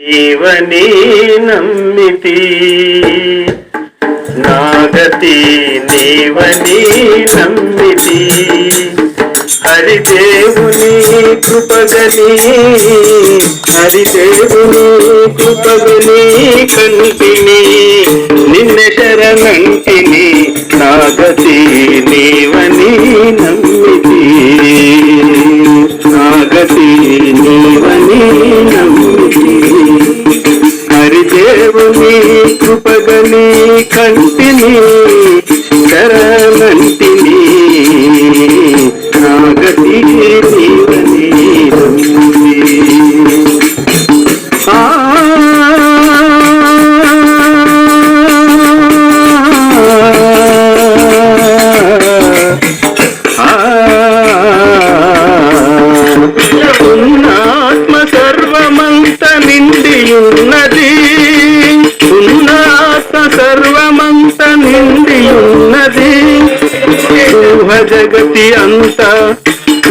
జీవని నమ్మితి? నాగతి నీవని నమ్మితి? హరిదేవుని కృపగని హరిదేవుని కృపగని కంటిని నిన్న శరణంటిని నాగతి నీ Yeah.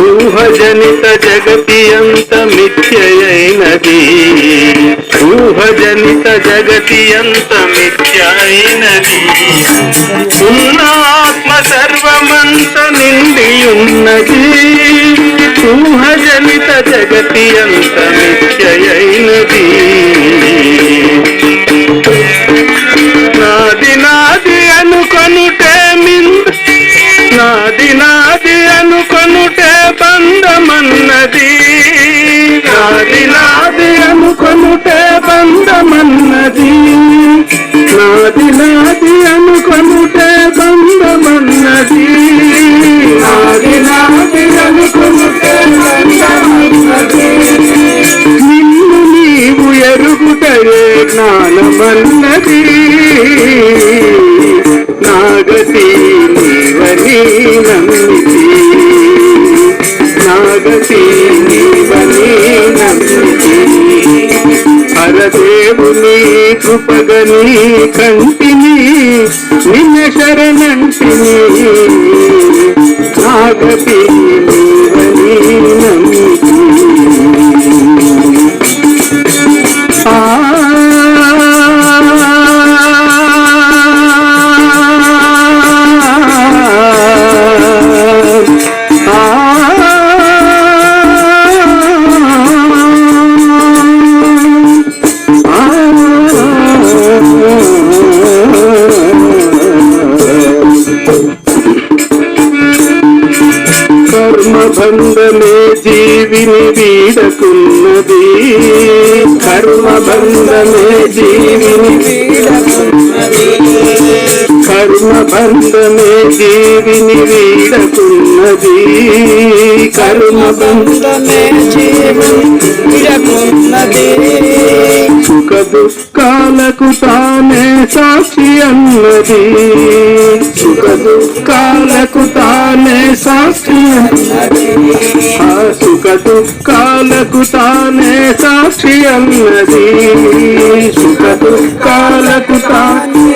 ఊహజనిత ఊహ జగతి అంత మిథ్యయైనది. ఊహజనిత జగతి అంత మిథ్యైనది ఉన్నాత్మ సర్వమంత నిండి ఉన్నది ఊహ జగతి అంత మిథ్యయైనది. బంధమన్నది. నాది నాది అనుకొనుటే బంధమన్నది. నాది నాది అనుకొనుటే బంధమన్నది. నాది నాది అనుకొనుటే బంధమన్నది. నిన్ను నీవు ఎరుగుటయే జ్ఞానమన్నది. మగని కంటిని నిన్న శరణంటిని. నాగపి జీవిని వీడకున్నది కర్మబంధమే జీవిని వీడకున్నది కర్మబంధమే జీవిని వీడకున్నది. కర్మబంధ బంధమే జీవన్ సుఖ దుఃఖాలకు తానే సాక్షి అన్నది. సుఖ దుఃఖాలకు తానే సాక్షి ఆ సుఖ దుఃఖాలకు తానే సాక్షి అన్నది. సుఖ దుఃఖాలకు తానే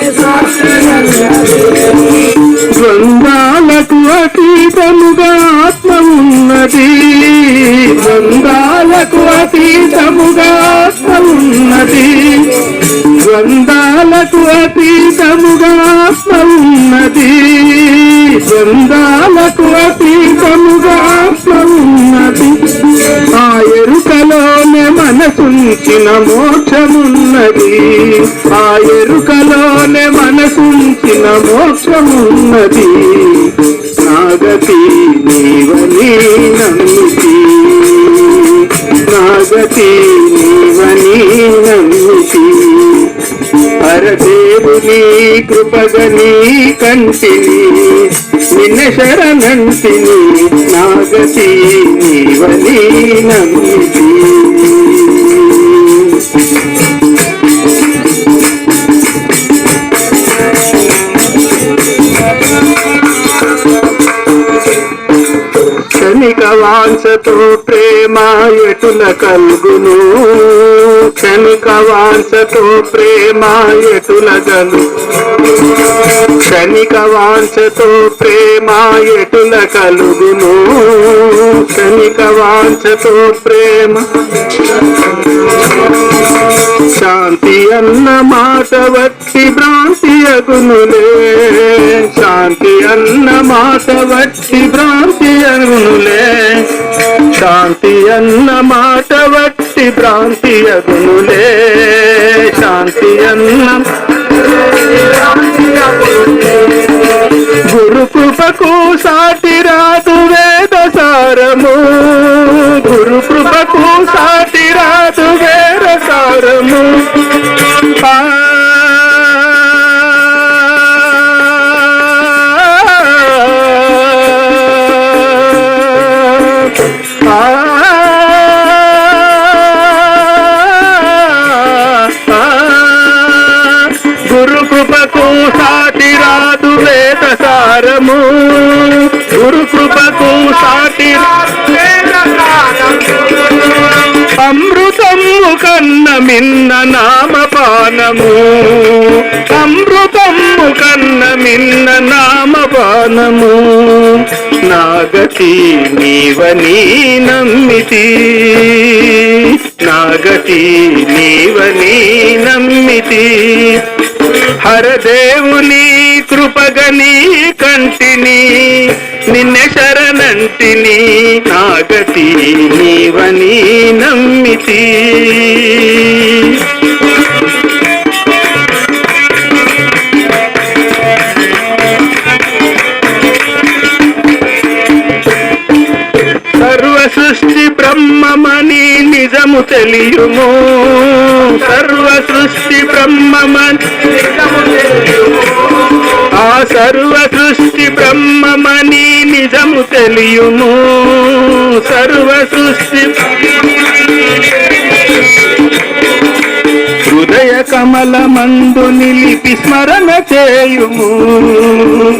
ద్వందాలకు అతీతముగా ఆత్మ ఉన్నది ద్వందాలకు అతీతముగా ఆత్మ ఉన్నది ద్వందాలకు అతీతముగా ఆత్మ ఉన్నది ద్వంద్వాలకు అతీతముగా ఆత్మన్నది ఆ ఎరుకలోనే మనసుంచిన మోక్షమున్నది. ఆ ఎరుకలోనే మనసుంచిన మోక్షమున్నది. నాగతి నీవని నమ్మితి. నాగతి నీవని నమ్మితి. పరదేవుని కృపగని కంటిని నిన్న శరణంతిని నాగతి నీవని నమ్మితి. క్షణిక వాంఛతో ప్రేమ ఎటుల కలుగును క్షణిక వాంఛతో ప్రేమ ఎటుల గలు క్షణిక వాంఛతో ప్రేమ ఎటుల కలుగును క్షణిక వాంఛతో ప్రేమ. శాంతి అన్న మాట వట్టి భ్రాంతి అగునులే. శాంతి అన్న మాట వట్టి భ్రాంతి అగునులే. శాంతి అన్న మాట వట్టి భ్రాంతి అగునులే. శాంతి అన్న గురు కృపకు సాటి రాదు వేద సారము మిన్న నామపానము. అమృతము కన్న మిన్న నామపానము. నాగతి నీవని నమ్మితి నాగతి నీవని నమ్మితి హరదేవుని కృపగని కంటిని నిన్నె శరణంటిని నాగతి నీవని నమ్మితి. సృష్టి బ్రహ్మమని నిజము తెలియుము. సర్వ సృష్టి బ్రహ్మమని నిజము తెలియుము. ఆ సర్వ సృష్టి బ్రహ్మమని నిజము తెలియుము సర్వ సృష్టి హృదయ కమల మందు నిలిపి స్మరణ చేయుము.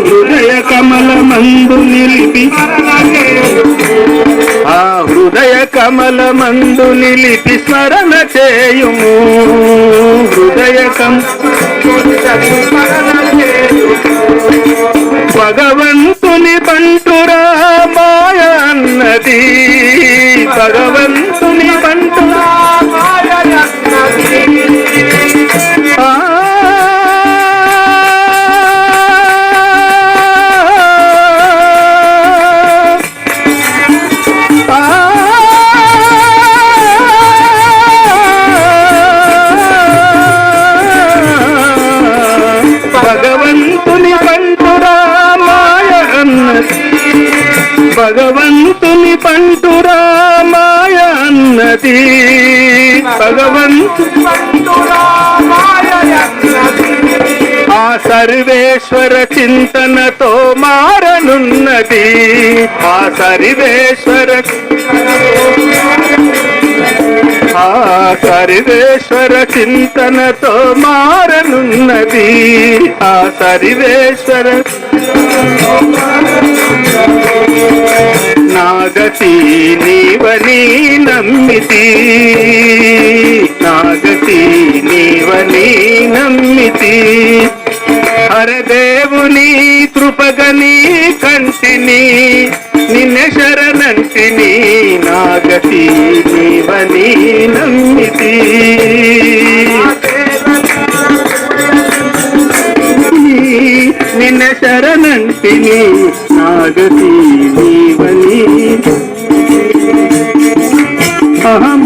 హృదయ కమల మందు నిలిపి ఆ హృదయ కమల మందు నిలిపి స్మరణ చేయుము. హృదయ కం భగవంతుని బంటురా మాయ అన్నది. భగవంతుని పంటు పంటురా అన్నది ఆ సర్వేశ్వర చింతనతో మారనున్నది. ఆ సర్వేశ్వర ఆ సర్వేశ్వర చింతనతో మారనున్నది. ఆ సర్వేశ్వర నాగతి నీవని నమ్మితి. నాగతి నీవని నమ్మితి. హరదేవుని కృపగని కంటిని నిన్న శరణంటిని నాగతి నీవని నమ్మితి. నిన్న శరణంటిని నాగతి నీవని అహం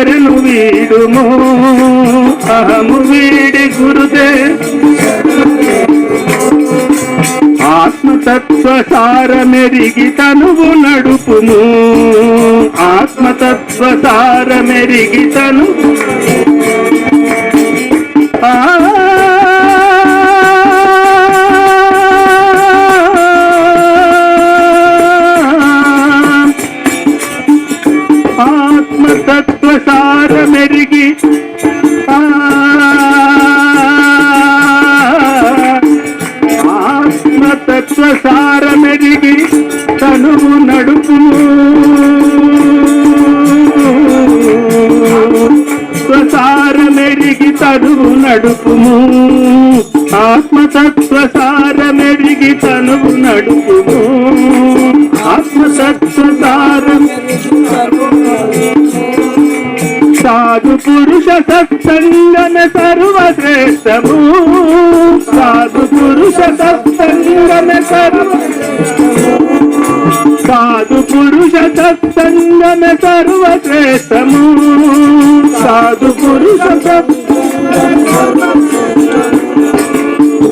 శరణు వీడుము. అహము వీడి గురుదే. ఆత్మతత్వ సారమెరిగి తనువు నడుపుము. ఆత్మతత్వ సారమెరిగి తను స్వసారమెరిగి తనువు నడుపుము. ఆత్మతత్వసారమెరిగి తనువు నడుపుము. ఆత్మతత్వసారం సాధు పురుష సత్సంగన సర్వశ్రేష్టము. సాధు పురుష సత్సంగన సర్వ సాధు పురుష సత్సంగన సర్వశ్రేష్టము. సాధు పురుష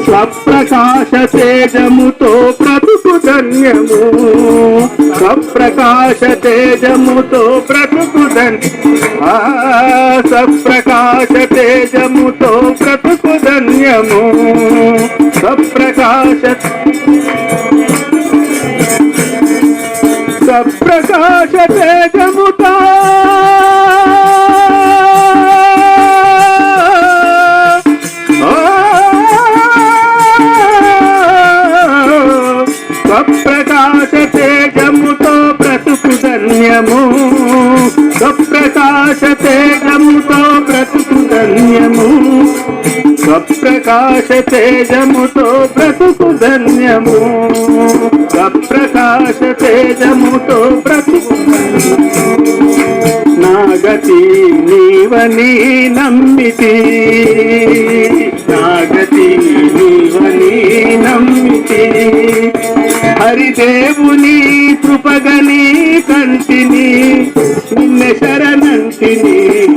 స్వప్రకాశ తేజముతో బ్రతుకు ధన్యము స్వప్రకాశ తేజముతో బ్రతుకు ధన్య ఆ, స్వప్రకాశ తేజముతో బ్రతుకు ధన్య ప్రకాశ తేజముతో బ్రతుకు ధన్యము. ప్రకాశ తేజముతో బ్రతుకు నాగతి నీవని నమ్మితి. నాగతి నీవని నమ్మితి. హరిదేవుని కృపగని కంటిని నిన్న శరణంటిని